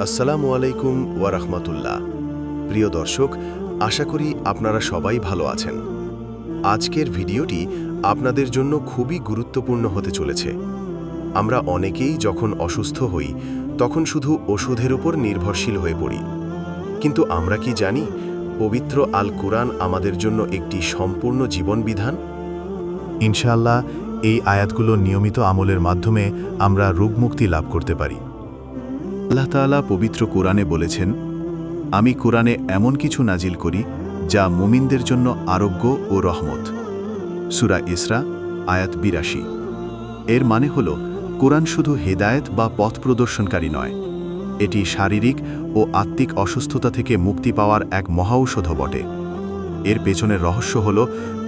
আসসালামু আলাইকুম ওয়া রাহমাতুল্লাহ। প্রিয় দর্শক, আশা করি আপনারা সবাই ভালো আছেন। আজকের ভিডিওটি আপনাদের জন্য খুবই গুরুত্বপূর্ণ হতে চলেছে। আমরা অনেকেই যখন অসুস্থ হই, তখন শুধু ওষুধের উপর নির্ভরশীল হয়ে পড়ি। কিন্তু আমরা কি জানি, পবিত্র আল কোরআন আমাদের জন্য একটি সম্পূর্ণ জীবন বিধান ইনশাআল্লাহ, এই আয়াতগুলো নিয়মিত আমলের মাধ্যমে আমরা রোগমুক্তি লাভ করতে পারি। আল্লাহ তাআলা পবিত্র কোরআনে বলেছেন, আমি কোরআনে এমন কিছু নাজিল করি যা মুমিনদের জন্য আরোগ্য ও রহমত। সুরা ইসরা, আয়াত বিরাশি। এর মানে হল, কোরআন শুধু হেদায়েত বা পথ প্রদর্শনকারী নয়, এটি শারীরিক ও আত্মিক অসুস্থতা থেকে মুক্তি পাওয়ার এক মহাঔষধ বটে। এর পেছনের রহস্য হল,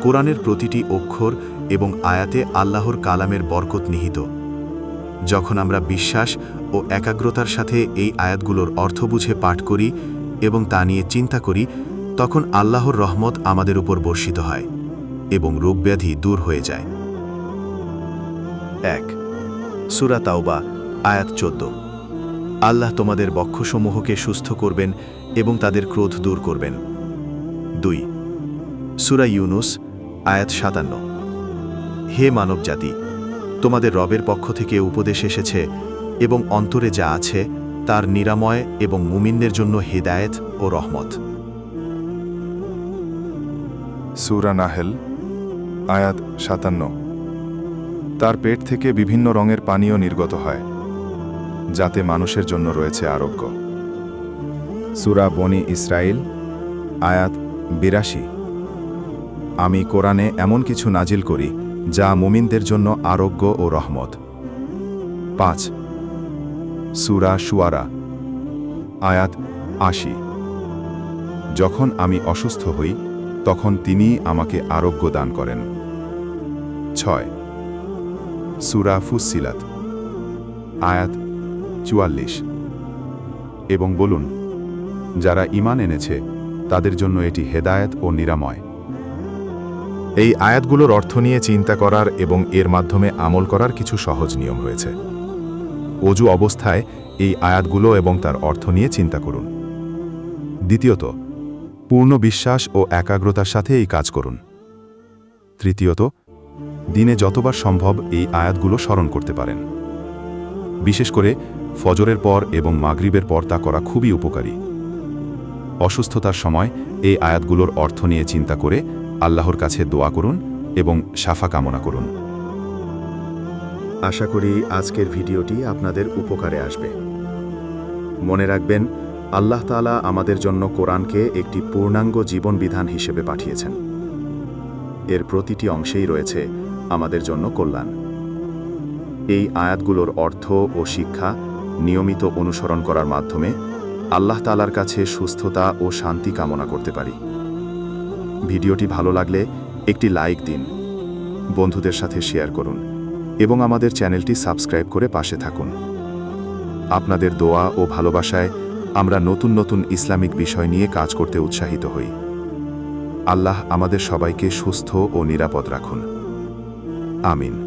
কোরআনের প্রতিটি অক্ষর এবং আয়াতে আল্লাহর কালামের বরকত নিহিত। যখন আমরা বিশ্বাস ও একাগ্রতার সাথে এই আয়াতগুলোর অর্থ বুঝে পাঠ করি এবং তা নিয়ে চিন্তা করি, তখন আল্লাহর রহমত আমাদের উপর বর্ষিত হয় এবং রোগব্যাধি দূর হয়ে যায়। এক, সুরা তাওবা, আয়াত চোদ্দ। আল্লাহ তোমাদের বক্ষসমূহকে সুস্থ করবেন এবং তাদের ক্রোধ দূর করবেন। দুই, সুরা ইউনুস, আয়াত সাতান্ন। হে মানবজাতি তোমাদের রবের পক্ষ থেকে উপদেশ এসেছে এবং অন্তরে যা আছে, তার নিরাময় এবং মুমিনদের জন্য হেদায়েত ও রহমত। সুরা নাহেল, আয়াত সাতান্ন। তার পেট থেকে বিভিন্ন রঙের পানীয় নির্গত হয়, যাতে মানুষের জন্য রয়েছে আরোগ্য। সুরা বনি ইসরায়েল আয়াত বিরাশি। আমি কোরআনে এমন কিছু নাজিল করি যা মুমিনদের জন্য আরোগ্য ও রহমত। পাঁচ। সুরা সুয়ারা আয়াত আশি। যখন আমি অসুস্থ হই, তখন তিনি আমাকে আরোগ্য দান করেন। ছয়। সুরা ফুসিলাত আয়াত চুয়াল্লিশ। এবং বলুন, যারা ইমান এনেছে, তাদের জন্য এটি হেদায়েত ও নিরাময়। এই আয়াতগুলোর অর্থ নিয়ে চিন্তা করার এবং এর মাধ্যমে আমল করার কিছু সহজ নিয়ম রয়েছে। অজু অবস্থায় এই আয়াতগুলো এবং তার অর্থ নিয়ে চিন্তা করুন। দ্বিতীয়ত, পূর্ণ বিশ্বাস ও একাগ্রতার সাথে এই কাজ করুন। তৃতীয়ত, দিনে যতবার সম্ভব এই আয়াতগুলো স্মরণ করতে পারেন। বিশেষ করে ফজরের পর এবং মাগরিবের পর তা করা খুবই উপকারী। অসুস্থতার সময় এই আয়াতগুলোর অর্থ নিয়ে চিন্তা করে আল্লাহর কাছে দোয়া করুন এবং সাফা কামনা করুন। আশা করি আজকের ভিডিওটি আপনাদের উপকারে আসবে। মনে রাখবেন, আল্লাহ তালা আমাদের জন্য কোরআনকে একটি পূর্ণাঙ্গ জীবন বিধান হিসেবে পাঠিয়েছেন। এর প্রতিটি অংশেই রয়েছে আমাদের জন্য কল্যাণ। এই আয়াতগুলোর অর্থ ও শিক্ষা নিয়মিত অনুসরণ করার মাধ্যমে আল্লাহ তালার কাছে সুস্থতা ও শান্তি কামনা করতে পারি। ভিডিওটি ভালো লাগলে একটি লাইক দিন। বন্ধুদের সাথে শেয়ার করুন এবং আমাদের চ্যানেলটি সাবস্ক্রাইব করে পাশে থাকুন। আপনাদের দোয়া ও ভালোবাসায় আমরা নতুন নতুন ইসলামিক বিষয় নিয়ে কাজ করতে উৎসাহিত হই। আল্লাহ আমাদের সবাইকে সুস্থ ও নিরাপদ রাখুন। আমিন।